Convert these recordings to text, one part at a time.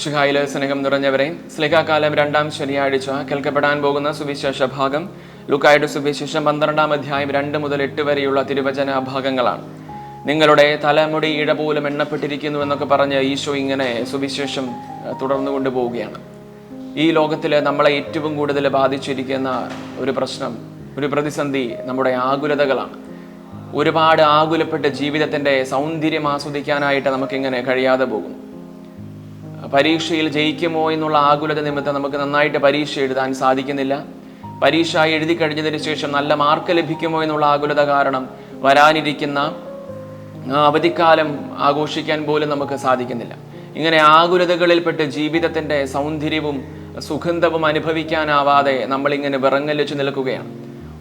ശുഹായിൽ സ്നേഹം നിറഞ്ഞവരെ സ്ലിഹാകാലം രണ്ടാം ശനിയാഴ്ച കേൾക്കപ്പെടാൻ പോകുന്ന സുവിശേഷ ഭാഗം ലുക്കായുടെ സുവിശേഷം പന്ത്രണ്ടാം അധ്യായം രണ്ട് മുതൽ എട്ട് വരെയുള്ള തിരുവചന ഭാഗങ്ങളാണ്. നിങ്ങളുടെ തലമുടി ഇഴ പോലും എണ്ണപ്പെട്ടിരിക്കുന്നു എന്നൊക്കെ പറഞ്ഞ് ഈശോ ഇങ്ങനെ സുവിശേഷം തുടർന്നു കൊണ്ടുപോവുകയാണ് ഈ ലോകത്തിൽ നമ്മളെ ഏറ്റവും കൂടുതൽ ബാധിച്ചിരിക്കുന്ന ഒരു പ്രശ്നം ഒരു പ്രതിസന്ധി നമ്മുടെ ആകുലതകളാണ്. ഒരുപാട് ആകുലപ്പെട്ട് ജീവിതത്തിന്റെ സൗന്ദര്യം ആസ്വദിക്കാനായിട്ട് നമുക്കിങ്ങനെ കഴിയാതെ പോകും പരീക്ഷയിൽ ജയിക്കുമോ എന്നുള്ള ആകുലത നിമിത്തം നമുക്ക് നന്നായിട്ട് പരീക്ഷ എഴുതാൻ സാധിക്കുന്നില്ല. പരീക്ഷ എഴുതി കഴിഞ്ഞതിന് ശേഷം നല്ല മാർക്ക് ലഭിക്കുമോ എന്നുള്ള ആകുലത കാരണം വരാനിരിക്കുന്ന അവധിക്കാലം ആഘോഷിക്കാൻ പോലും നമുക്ക് സാധിക്കുന്നില്ല. ഇങ്ങനെ ആകുലതകളിൽപ്പെട്ട് ജീവിതത്തിന്റെ സൗന്ദര്യവും സുഗന്ധവും അനുഭവിക്കാനാവാതെ നമ്മളിങ്ങനെ വിറങ്ങലിച്ചു നിൽക്കുകയാണ്.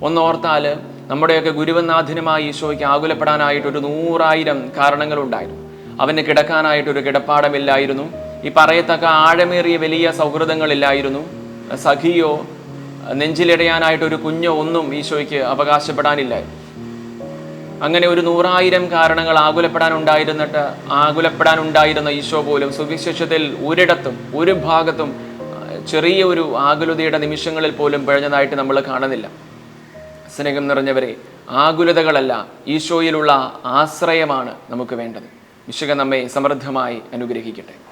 ഒന്നോർത്താൽ നമ്മുടെയൊക്കെ ഗുരുവനാഥനുമായി ഈശോയ്ക്ക് ആകുലപ്പെടാനായിട്ട് ഒരു നൂറായിരം കാരണങ്ങളുണ്ടായിരുന്നു. അവന് കിടക്കാനായിട്ടൊരു കിടപ്പാടമില്ലായിരുന്നു. ഈ പറയത്തക്ക ആഴമേറിയ വലിയ സൗഹൃദങ്ങളില്ലായിരുന്നു. സഖിയോ നെഞ്ചിലിടയാനായിട്ടൊരു കുഞ്ഞോ ഒന്നും ഈശോയ്ക്ക് അവകാശപ്പെടാനില്ല. അങ്ങനെ ഒരു നൂറായിരം കാരണങ്ങൾ ആകുലപ്പെടാനുണ്ടായിരുന്നിട്ട് ആകുലപ്പെടാനുണ്ടായിരുന്ന ഈശോ പോലും സുവിശേഷത്തിൽ ഒരിടത്തും ഒരു ഭാഗത്തും ചെറിയ ഒരു ആകുലതയുടെ നിമിഷങ്ങളിൽ പോലും പിഴഞ്ഞതായിട്ട് നമ്മൾ കാണുന്നില്ല. സ്നേഹം നിറഞ്ഞവരെ ആകുലതകളല്ല ഈശോയിലുള്ള ആശ്രയമാണ് നമുക്ക് വേണ്ടത്. വിശുഖ നമ്മെ സമൃദ്ധമായി അനുഗ്രഹിക്കട്ടെ.